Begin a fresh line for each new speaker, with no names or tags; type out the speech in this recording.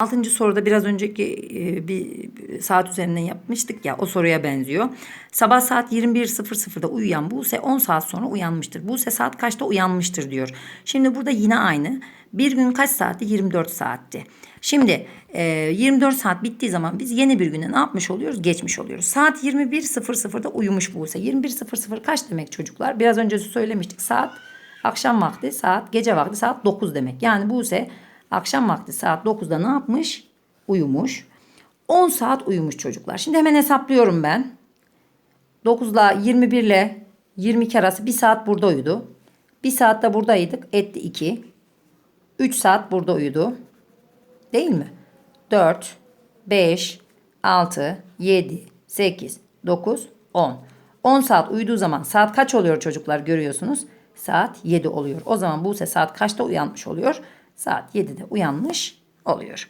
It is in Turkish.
Altıncı soruda biraz önceki e, bir saat üzerinden yapmıştık ya o soruya benziyor. Sabah saat 21.00'da uyuyan Buse 10 saat sonra uyanmıştır. Buse saat kaçta uyanmıştır diyor. Şimdi burada yine aynı. Bir gün kaç saatti? 24 saatti. Şimdi e, 24 saat bittiği zaman biz yeni bir güne ne yapmış oluyoruz? Geçmiş oluyoruz. Saat 21.00'da uyumuş Buse. 21.00 kaç demek çocuklar? Biraz önce söylemiştik. Saat akşam vakti, saat gece vakti saat 9 demek. Yani Buse akşam vakti saat 9'da ne yapmış? Uyumuş. 10 saat uyumuş çocuklar. Şimdi hemen hesaplıyorum ben. 9 ile 21 ile 22 arası 1 saat burada uyudu. 1 saat de buradaydık. Etti 2. 3 saat burada uyudu. Değil mi? 4, 5, 6, 7, 8, 9, 10. 10 saat uyuduğu zaman saat kaç oluyor çocuklar görüyorsunuz? Saat 7 oluyor. O zaman Buse saat kaçta uyanmış oluyor? Saat 7'de uyanmış oluyor.